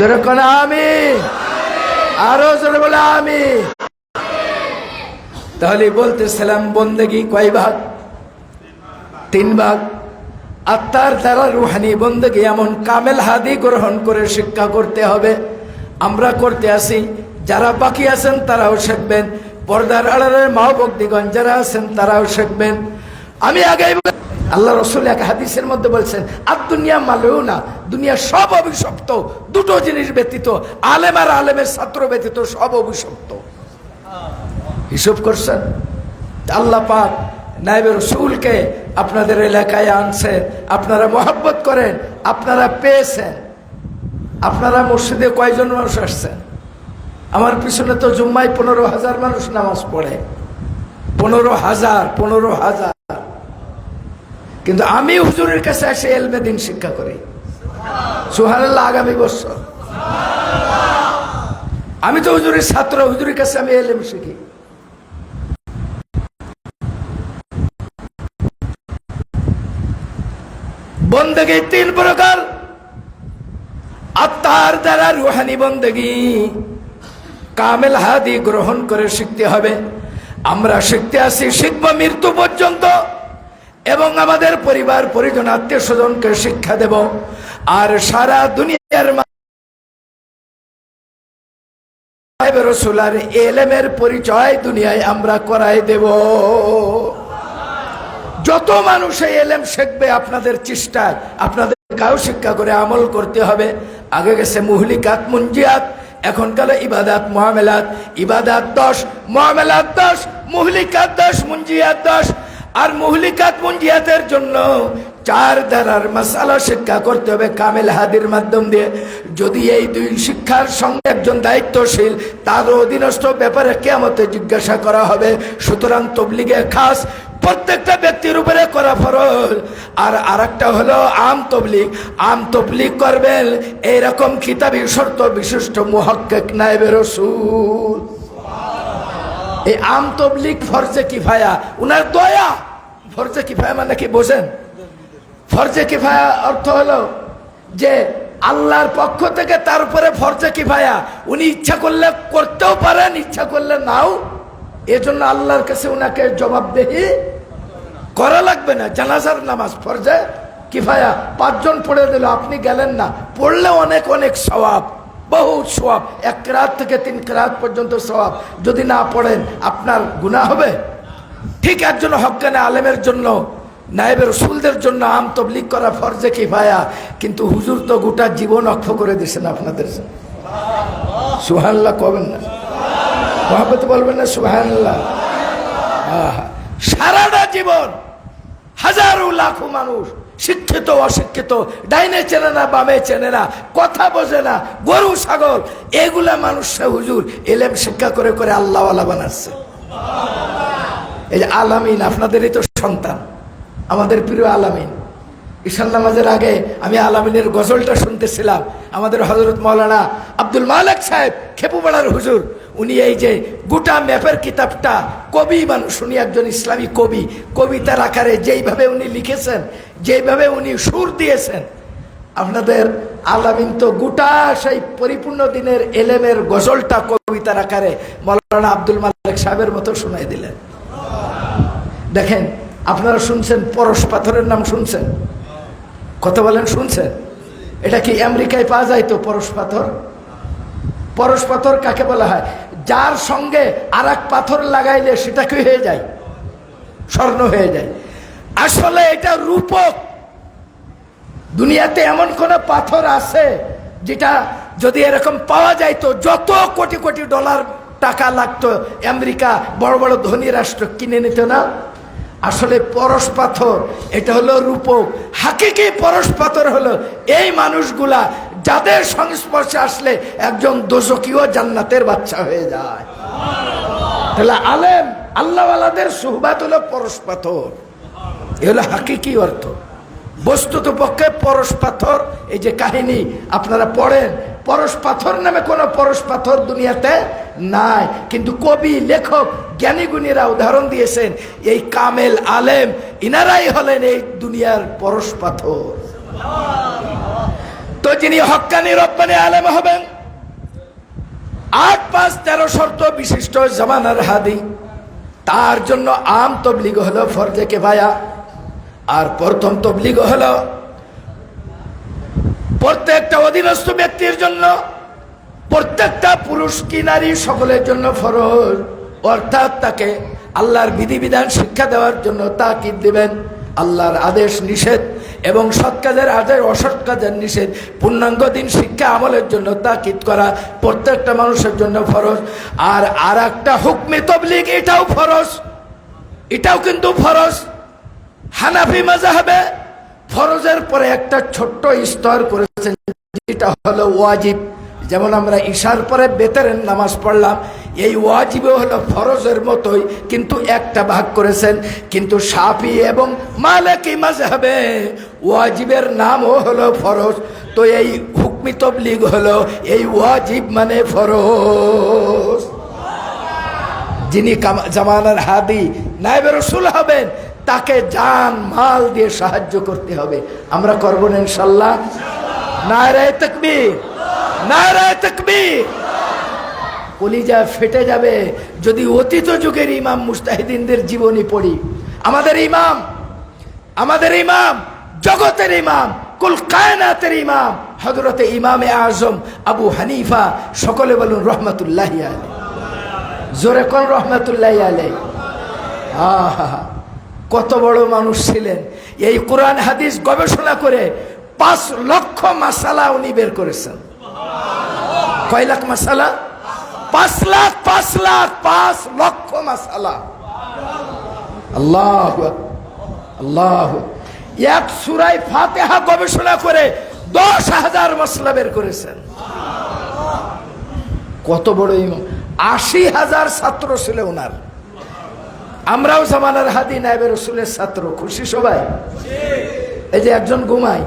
যেরকম আমি আরও জোরে বলে আমি তাহলে বলতেছিলাম, বন্দেগি কয় ভাগ? তিন ভাগ। আত্মার দ্বারা রুহানি বন্দেগি এমন কামেল হাদি গ্রহণ করে শিক্ষা করতে হবে। আমরা করতে আসি, যারা বাকি আছেন তারাও শিখবেন। পর্দার আড়ালের মা ভক্তিগণ যারা আছেন তারাও শিখবেন। আমি আগে আল্লাহ রসুল এক হাদিসের মধ্যে বলছেন আর দুনিয়া মালেও না দুনিয়া সব অভিশপ্ত, দুটো জিনিস ব্যতীত, আলেম আর আলেমের ছাত্র ব্যতীত সব অভিশপ্ত। হিসেব করছেন? আল্লাহ পাক নাইবের রসুলকে আপনাদের এলাকায় আনছে আপনারা মহাব্বত করেন, আপনারা পেয়েছেন। আপনারা মসজিদে কয়জন মানুষ আসছেন? আমার পিছনে তো জুম্মায় পনেরো হাজার মানুষ নামাজ পড়ে। পনেরো হাজার পনেরো হাজার। কিন্তু আমি হুজুরের কাছে এসে এলমে দিন শিক্ষা করি। সুহানাল্লাহ আগামী বছর। আমি তো হুজুরের ছাত্র, হুজুরের কাছে আমি এলএম শিখি। বন্দেগি তিন প্রকার। আত্মার দ্বারা রুহানি বন্দেগি। কামেল হাদি গ্রহণ করে শিখতে হবে। আমরা শিখতে আসি, শিখব মৃত্যু পর্যন্ত। এবং আমাদের পরিবার, পরিজন, আত্মীয় স্বজনকে শিক্ষা দেব। আর সারা দুনিয়ার রসুলার এলেমের পরিচয় দুনিয়ায় আমরা করাই দেব। যত মানুষ এই এলেম শিখবে আপনাদের চেষ্টায় আপনাদের কাউ শিক্ষা করে আমল করতে হবে। আগে গেছে মুহলিকাত মুঞ্জিয়াত এখন কালে ইবাদাত, মহামেলাত। ইবাদাত দশ, মহামেলাত দশ, মুহলিকাত দশ মুঞ্জিয়াত দশ। আর মুহলিকাত মুঞ্জিয়াতের জন্য চার ধারার মাসালা শিক্ষা করতে হবে কামেল হাদির মাধ্যম দিয়ে। যদি এই দুই শিক্ষার সঙ্গে একজন দায়িত্বশীল তার অধীনস্থ ব্যাপারে কেমতে জিজ্ঞাসা করা হবে। সুতরাং তবলিগে খাস প্রত্যেকটা ব্যক্তির উপরে করা ফরজ। আর আরেকটা হলো আম তবলিগ। আম তবলিগ করবেন, এইরকম খিতাবি শর্ত বিশিষ্ট মুহক্কেক নাইবে রসুল। এই আম তবলিগ ফরজে কিফায়া। উনার দয়া। ফরজে কিফায়া মানে কি বোঝেন? ফরজে কিফায়া অর্থ হলো যে আল্লাহর পক্ষ থেকে তার উপরে ফরজে কিফায়া। উনি ইচ্ছা করলে করতেও পারেন, ইচ্ছা করলে নাও। এজন্য আল্লাহর কাছে উনাকে জবাবদেহি করা লাগবে না। জানাজার নামাজ ফরজে কিফায়া। পাঁচজন পড়ে দিল, আপনি গেলেন না। পড়লে অনেক অনেক সওয়াব। বহু সওয়াব। এক রাত থেকে তিন রাত পর্যন্ত সওয়াব। যদি না পড়েন, আপনার গুনাহ হবে। ঠিক একজন হকানে আলেমের জন্য নায়েবের রসুলদের জন্য আম তবলিক করা ফরজে কিফায়া, কিন্তু হুজুর তো গোটা জীবন অক্ষ করে দিয়েছেন আপনাদের। সুহান্লাহ কবেন না? মহাপত বলবেন না সুহান্লাহ সারাটা জীবন হাজারো লাখো মানুষ, শিক্ষিত, অশিক্ষিত, ডাইনে চেনে না, বামে চেনে না, কথা বোঝে না, গরু, ছাগল, এগুলা মানুষ হুজুর এলেম শিক্ষা করে করে আল্লাহওয়ালা বানাচ্ছে। এই যে আলামিন, আপনাদেরই তো সন্তান, আমাদের প্রিয় আলামিন। ঈশান নামাজের আগে আমি আলামিনের গজলটা শুনতেছিলাম, আমাদের হজরত মৌলানা আব্দুল মালিক সাহেব খেপুপাড়ার হুজুর উনি এই যে গোটা ম্যাপের কিতাবটা কবি মানুষ উনি একজন ইসলামী কবি, কবিতার আকারে যেইভাবে উনি লিখেছেন, যেইভাবে উনি সুর দিয়েছেন, আপনাদের আলামিন তো গোটা সেই পরিপূর্ণ দিনের এলেমের গজলটা কবিতার আকারে মৌলানা আব্দুল মালিক সাহেবের মতো শোনাই দিলেন। দেখেন, আপনারা শুনছেন, পরশ পাথরের নাম শুনছেন? কথা বলেন, শুনছেন? এটা কি আমেরিকায় পাওয়া যায় তো পরশ পাথর? পরশ পাথর কাকে বলা হয়? যার সঙ্গে আর পাথর লাগাইলে সেটা কি হয়ে যায়? স্বর্ণ হয়ে যায়। আসলে এটা রূপক। দুনিয়াতে এমন কোন পাথর আছে যেটা যদি এরকম পাওয়া যায় তো যত কোটি কোটি ডলার টাকা লাগতো আমেরিকা, বড় বড় ধনী রাষ্ট্র কিনে নিত না? আসলে পরশ পাথর, এটা হলো রূপক। হাকিকি পরশ পাথর হলো এই মানুষগুলা যাদের সংস্পর্শে আসলে একজন দোষকীয় জান্নাতের বাচ্চা হয়ে যায়। তাহলে আলেম আল্লাহওয়ালাদের সুহবাত হলো পরশ পাথর। এ হলো হাকিকি অর্থ। বস্তুত পক্ষে পরশ পাথর, এই যে কাহিনী আপনারা পড়েন, পরশ পাথর নামে কোনো পরশ পাথর দুনিয়াতে নাই। কিন্তু কবি, লেখক, জ্ঞানীগুণীরা উদাহরণ দিয়েছেন, এই কামেল আলেম, ইনারাই হলেন এই দুনিয়ার পরশ পাথর। তো যিনি হক্কানি রব্বানি আলেম হবেন, আট পাঁচ তেরো শর্ত বিশিষ্ট জামানার হাদি। তার জন্য আম তবলিগ হলো ফরজে কেফায়া। আর প্রথম তবলিগ হলো প্রত্যেকটা অধীনস্থ ব্যক্তির জন্য প্রত্যেকটা পুরুষ কি নারী সকলের জন্য ফরজ। অর্থাৎ তাকে আল্লাহর বিধিবিধান শিক্ষা দেওয়ার জন্য তাকিদ দেবেন, আল্লাহর আদেশ নিষেধ এবং সৎ কাজের আদেশ অসৎ কাজের নিষেধ। পূর্ণাঙ্গ দিন শিক্ষা আমলের জন্য তাকিদ করা প্রত্যেকটা মানুষের জন্য ফরজ। আর আর একটা হুকমে তবলিগ, এটাও ফরজ। এটাও কিন্তু ফরজ। হানাফি মাজাহাবে ফরজের পরে একটা ছোট্ট স্তর করেছেন, যেটা হলো ওয়াজিব। যেমন আমরা ঈশার পরে বেতারের নামাজ পড়লাম, এই ওয়াজিবে হলো ফরজের মতোই, কিন্তু একটা ভাগ করেছেন। কিন্তু সাফি এবং মালাকি মাঝহাবে ওয়াজিবের নামও হলো ফরজ। তো এই হুকমি তবলিগ হলো, এই ওয়াজিব মানে ফরজ। যিনি জামানার হাদি নাইবে রসুল হবেন, তাকে জান, মাল দিয়ে সাহায্য করতে হবে। আমরা করব না ইনশাল্লাহ। নারায় তকবীর নারায় তকবীর। কলিজা ফেটে যাবে যদি অতীত যুগের ইমাম মুস্তাহিদিনদের জীবনী পড়ি। আমাদের ইমাম আমাদের ইমাম। জগতের ইমাম, কুল কায়নাতের ইমাম হজরতে ইমামে আজম আবু হানিফা, সকলে বলুন রহমতুল্লাহ আলী জোরে কোন রহমতুল্লাহ আহা, কত বড় মানুষ ছিলেন। এই কোরআন হাদিস গবেষণা করে পাঁচ লক্ষ মাসালা উনি বের করেছেন। কয় লাখ মাসালা? পাঁচ লাখ পাঁচ লাখ, পাঁচ লক্ষ মাসালা। আল্লাহ আল্লাহ এক সুরাই ফাতেহা গবেষণা করে দশ হাজার মশলা বের করেছেন। কত বড় ইমাম? আশি হাজার ছাত্র ছিল ওনার আমরাও জামানার হাদি নাইবে রসুলের ছাত্র। খুশি সবাই? এই যে একজন ঘুমাই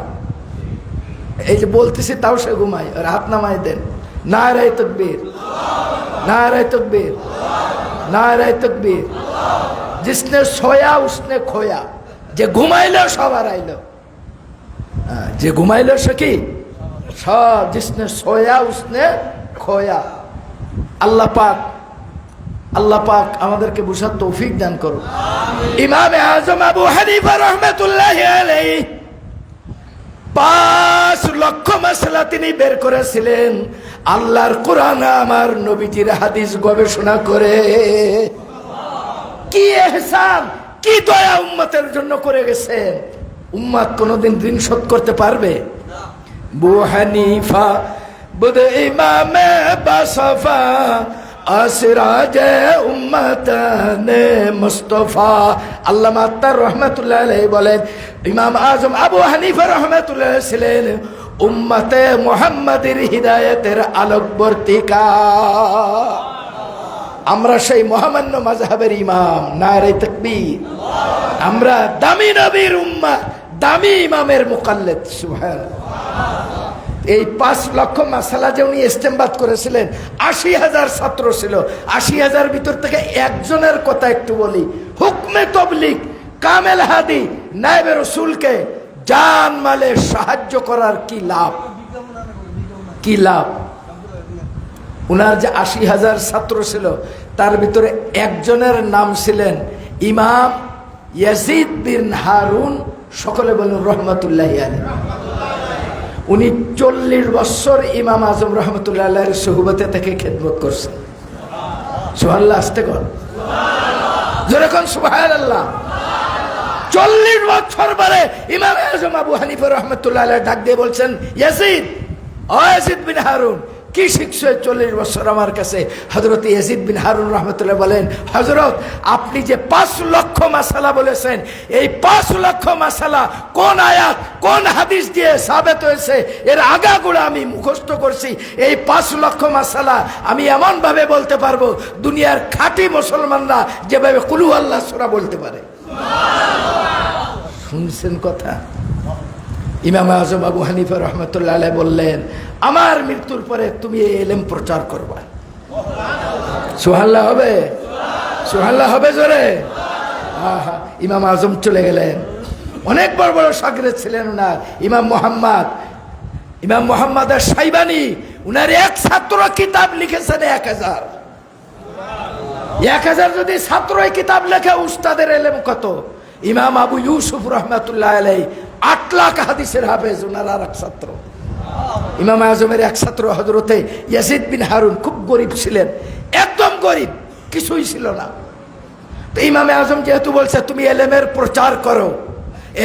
এই যে বলতেছি তাও সে ঘুমাই আর হাত নামায় দেন। না রায় তকবীর। না রায় তকবীর। না রায় তকবীর। জিসনে সোয়া উষ্ণে খোয়া। যে ঘুমাইল সবার আইল যে ঘুমাইল সে কি? সব জিসনে সোয়া উসনে খোয়া। আল্লাহ পাক আল্লাহ পাক আমাদেরকে বুঝার তৌফিক দান করো ইমাম আজম আবু হানিফা রহমতুল্লাহ পাঁচ লক্ষ মশলা তিনি বের করেছিলেন। আল্লাহর কোরআন আমার নবীজির হাদিস গবেষণা করে। কি এহসান? কি দয়া উম্মতের জন্য করে গেছেন উম্মত কোনোদিন ঋণ শোধ করতে পারবে? বু হানিফা বুদ ইমামে বাসফা আসরাজ উম্মতানে মুস্তফা। আল্লামা আত্মার রহমতুল্লাহ আলাইহি বলেন, ইমাম আজম আবু হানিফা রহমতুল্লাহ ছিলেন উম্মতে মুহাম্মাদের হিদায়াতের আলোকবর্তিকা। আমরা সেই মহামান্য মাযহাবের ইমাম, নারে তাকবীর। আমরা দামি নবীর উম্মা দামি ইমামের মুকাল্লেদ, সুবহানাল্লাহ। এই পাঁচ লক্ষ মাসালা যে উনি ইস্তেমবাদ করেছিলেন, আশি হাজার ছাত্র ছিল। আশি হাজার ভিতর থেকে একজনের কথা একটু বলি। হুকমে তবলিক কামেল হাদি নাইবে রসুলকে জান মালে সাহায্য করার কি লাভ? কি লাভ? উনার যে আশি হাজার ছাত্র ছিল, তার ভিতরে একজনের নাম ছিলেন ইমাম ইয়াজিদ বিন হারুন, সকলে বলুন রহমতুল্লাহ আলী উনি চল্লিশ বছর ইমাম আজম রহমতুল্লাহ আল্লাহর সহুবতে থেকে খেদমত করছেন। সোহাল্লা আসতে কর। যেরকম সুবাহ আল্লাহ চল্লিশ বছর পরে ইমাম আজম আবু হানিফা রহমতুল্লাহ ডাক দিয়ে বলছেন ইয়াসিদ ও ইয়াসিদ বিন হারুন কি শিখছো চল্লিশ বছর আমার কাছে? হজরত ইয়াজিদ বিন হারুন রহমতুল্লাহ বলেন হজরত আপনি যে পাঁচ লক্ষ মাসালা বলেছেন, এই পাঁচ লক্ষ মাসালা কোন আয়াত, কোন হাদিস দিয়ে সাবেত হয়েছে? এর আগাগুলো আমি মুখস্থ করছি। এই পাঁচ লক্ষ মাসালা আমি এমনভাবে বলতে পারব, দুনিয়ার খাঁটি মুসলমানরা যেভাবে কুলু আল্লাহ সোরা বলতে পারে। শুনছেন কথা? ইমাম আজম আবু হানিফা রহমতুল্লাহ বললেন আমার মৃত্যুর পরে তুমি এই এলেম প্রচার করবা। সুহাল্লা হবে? সুহাল্লা হবে জোরে? ইমাম আজম চলে গেলেন। অনেক বড় বড় সাগরে ছিলেন ওনার ইমাম মোহাম্মদ ইমাম মোহাম্মদ সাইবানি উনার এক ছাত্র কিতাব লিখেছেন এক হাজার। এক হাজার যদি ছাত্র কিতাব লেখে, উস্তাদের এলেম কত? ইমাম আবু ইউসুফ রহমাতুল্লাহ আলাই আট লাখ হাদিসের হাফেজ ওনার আর এক ছাত্র। ইমাম আজমের এক ছাত্র হজরতে ইয়াসিদ বিন হারুন খুব গরিব ছিলেন। একদম গরিব, কিছুই ছিল না। তো ইমামে আজম যেহেতু বলছে, তুমি এলেমের প্রচার করো।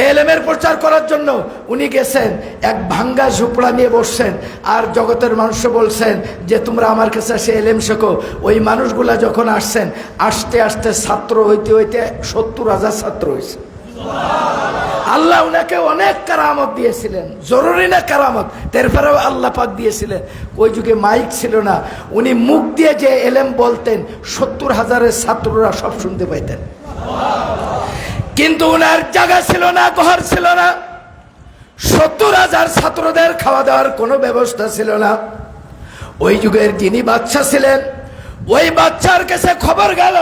এলেমের প্রচার করার জন্য উনি গেছেন, এক ভাঙ্গা ঝুপড়া নিয়ে বসছেন, আর জগতের মানুষ বলছেন যে, তোমরা আমার কাছে এসে এলেম শেখো। ওই মানুষগুলা যখন আসছেন, আসতে আসতে ছাত্র হইতে হইতে সত্তর হাজার ছাত্র হয়েছে আল্লাহ উনাকে অনেক কারামত দিয়েছিলেন, জরুরি না কারামত তেরফারেও আল্লাহ পাক দিয়েছিলেন। ওই যুগে মাইক ছিল না, উনি মুখ দিয়ে যে এলেম বলতেন, সত্তর হাজারের ছাত্ররা সব শুনতে পাইতেন। কিন্তু উনার জায়গা ছিল না, ঘর ছিল না। সত্তর হাজার ছাত্রদের খাওয়া দাওয়ার কোনো ব্যবস্থা ছিল না। ওই যুগের যিনি বাচ্চা ছিলেন, ওই বাচ্চার কাছে খবর গেল,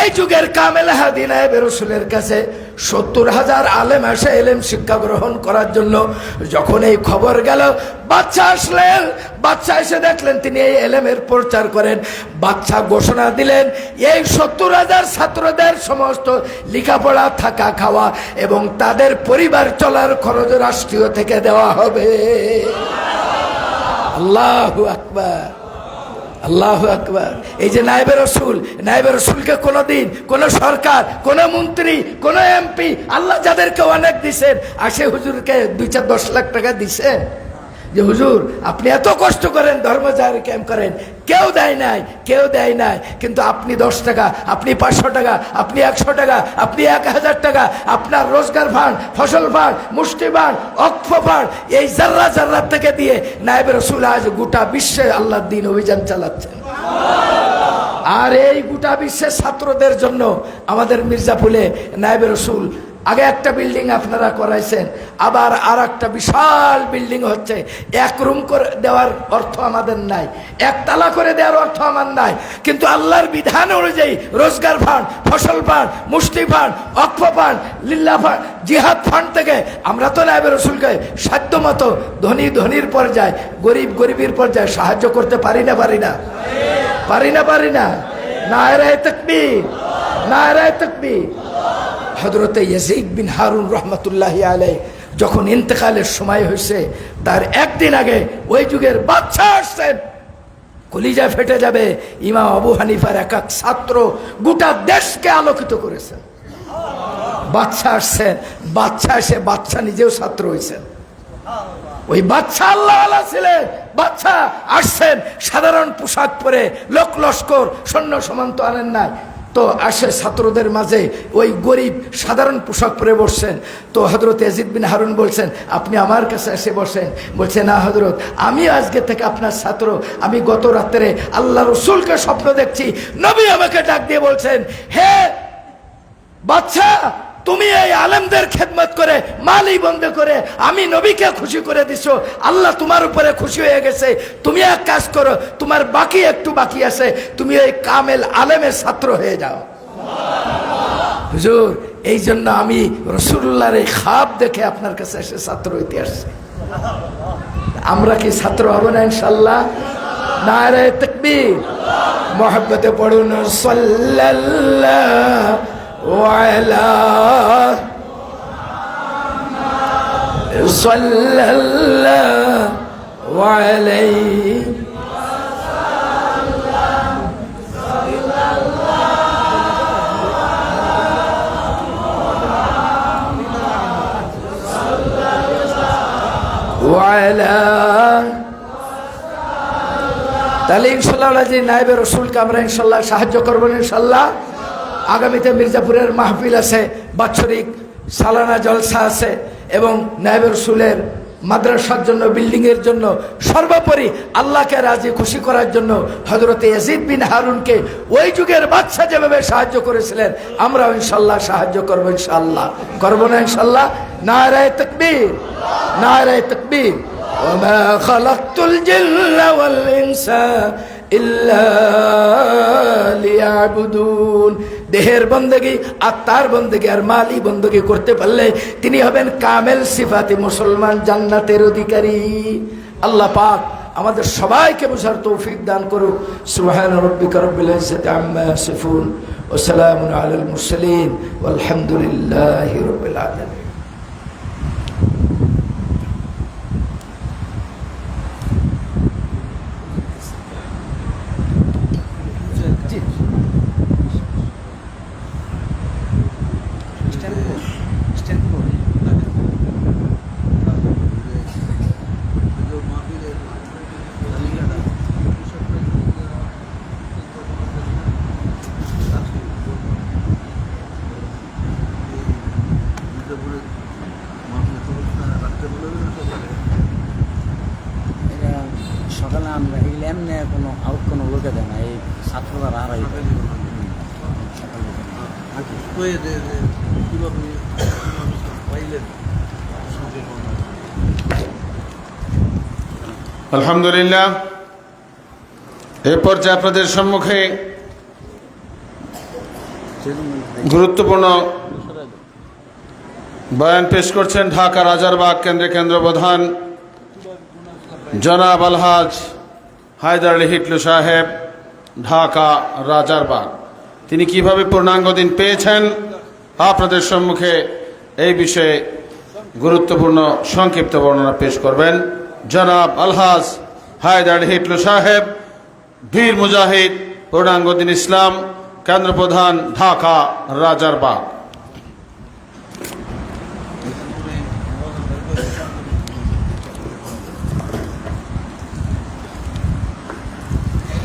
এই যুগের কামেল হাদিনায় রসুলের কাছে সত্তর হাজার আলেম এসে এলেম শিক্ষা গ্রহণ করার জন্য যখন এই খবর গেল, বাচ্চা আসলেন, বাচ্চা এসে দেখলেন তিনি এই এলেমের প্রচার করেন। বাচ্চা ঘোষণা দিলেন, এই সত্তর হাজার ছাত্রদের সমস্ত লেখাপড়া, থাকা, খাওয়া এবং তাদের পরিবার চলার খরচ রাষ্ট্রীয় থেকে দেওয়া হবে। আল্লাহ আকবার। আল্লাহ আকবর। এই যে নাইবের রসুল নাইবের রসুলকে কোনো দিন কোনো সরকার, কোন মন্ত্রী, কোন এমপি, আল্লাহ যাদেরকে অনেক দিছেন, আর সে হুজুরকে দুই চার দশ লাখ টাকা দিছেন যে হুজুর, আপনি এত কষ্ট করেন, ধর্ম যার ক্যাম্প করেন? কেউ দেয় নাই, কেউ দেয় নাই। কিন্তু আপনি দশ টাকা, আপনি পাঁচশো টাকা, আপনি একশো টাকা, আপনি এক হাজার টাকা, আপনার রোজগার ফান্ড ফসল ফান্ড মুষ্টি ফান্ড অক্ষ ফান্ড এই জার্রা জার্রার থেকে দিয়ে নায়েব রসুল আজ গোটা বিশ্বে আল্লাহ দিন অভিযান চালাচ্ছেন। আর এই গোটা বিশ্বের ছাত্রদের জন্য আমাদের মির্জাপুলে নায়েব রসুল আগে একটা বিল্ডিং আপনারা করাইছেন, আবার আর একটা বিশাল বিল্ডিং হচ্ছে। এক রুম করে দেওয়ার অর্থ আমাদের নাই, একতলা করে দেওয়ার অর্থ আমার নাই। কিন্তু আল্লাহর বিধান অনুযায়ী রোজগার ফান্ড ফসল ফান্ড মুষ্টি ফান্ড অক্ষ ফান্ড লিল্লা ফান্ড জিহাদ ফান্ড থেকে আমরা তো নাইবে রসুলকে সাধ্য মতো ধনী ধনির পর্যায়ে গরিব গরিবের পর্যায়ে সাহায্য করতে পারি না পারি না। পারি না পারি না। না নায়রায় তকবি নায়রায় তকবি হজরতে ইয়াজিদ বিন হারুন রহমতুল্লাহ আলাই যখন ইন্তেকালের সময় হয়েছে, তার একদিন আগে ওই যুগের বাচ্চা আসছেন কলিজা ফেটে যাবে, ইমাম আবু হানিফার এক এক ছাত্র গোটা দেশকে আলোকিত করেছেন বাচ্চা আসছেন বাচ্চা এসে বাচ্চা নিজেও ছাত্র হয়েছেন ওই বাচ্চা আল্লাহ আল্লাহ ছিলেন বাচ্চা আসছেন, সাধারণ পোশাক পরে লোক লস্কর, সৈন্য সমান্ত আনেন নাই। তো আসে ছাত্রদের মাঝে ওই গরিব সাধারণ পোশাক পরে বসছেন। তো হজরত এজিদ বিন হারুন বলছেন, আপনি আমার কাছে এসে বসেন। বলছে, না হজরত আমি আজকে থেকে আপনার ছাত্র। আমি গত রাত্রে আল্লাহ রসুলকে স্বপ্ন দেখছি। নবী আমাকে ডাক দিয়ে বলছেন, হে বাচ্চা তুমি এই আলেমদের খেদমত করে, মালি বন্ধ করে, আমি নবীকে খুশি করে দিছো। আল্লাহ তোমার উপরে খুশি হয়ে গেছে। তুমি এক কাজ করো, তোমার বাকি একটু বাকি আছে। তুমি এই কামেল আলেমের ছাত্র হয়ে যাও। হুজুর এই জন্য আমি রসুল্লাহর এই খাপ দেখে আপনার কাছে এসে ছাত্র হইতে আসছি। আমরা কি ছাত্র হব না ইনশাল্লাহ নারে তকবীর। মোহাব্বতে পড়ুন, সাল্লাল্লাহ وعلى صلى الله وعليه وعلى তাহলে ইনশাল্লাহ যে নাইবে রসুলকে আমরা ইনশাল্লাহ সাহায্য করবো ইনশাল্লাহ আগামীতে মির্জাপুরের মাহফিল আছে বাৎসরিক সালানা জলসা আছে এবং নাইবে রসুলের মাদ্রাসার জন্য বিল্ডিং এর জন্য সর্বোপরি আল্লাহকে রাজি খুশি করার জন্য হজরত ইয়াজিদ বিন হারুনকে ওই যুগের বাচ্চা যেভাবে সাহায্য করেছিলেন আমরাও ইনশাল্লাহ সাহায্য করবো ইনশাল্লাহ করবো না ইনশাল্লাহ নারায় তকবীর নারায় তকবীর وما خلقت الجن والإنس إلا ليعبدون দেহের বন্দেগী, আত্মার বন্দেগী আর মালি বন্দেগী করতে পারলে তিনি হবেন কামেল সিফাতি মুসলমান, জান্নাতের অধিকারী। আল্লাহ পাক আমাদের সবাইকে বোঝার তৌফিক দান করুক। সুহান আলহামদুলিল্লাহ রব্বিল ইজ্জাতি আম্মা ইয়াসিফুন ওয়া সালামুন আলাল মুরসালিন। ওয়ালহামদুলিল্লাহি রাব্বিল আলামিন এটা সকালে আমরা এগুলো এমনি কোনো আউট কোনো লোকে দেয় না এই ছাত্ররা আর এই আলহামদুলিল্লাহ এ পর্যায়ে আপনাদের সম্মুখে গুরুত্বপূর্ণ বয়ান পেশ করছেন ঢাকা রাজারবাগ কেন্দ্রে কেন্দ্র প্রধান জনাব আলহাজ হায়দার আলী হিটলু সাহেব, ঢাকা, রাজারবাগ। তিনি কীভাবে পূর্ণাঙ্গ দিন পেয়েছেন, আপনাদের সম্মুখে এই বিষয়ে গুরুত্বপূর্ণ সংক্ষিপ্ত বর্ণনা পেশ করবেন। জনাব আলহাজ হায়দার হিটলু সাহেব, বীর মুজাহিদ, পূর্ণাঙ্গ দিন ইসলাম কেন্দ্র প্রধান ঢাকা, রাজারবাগ।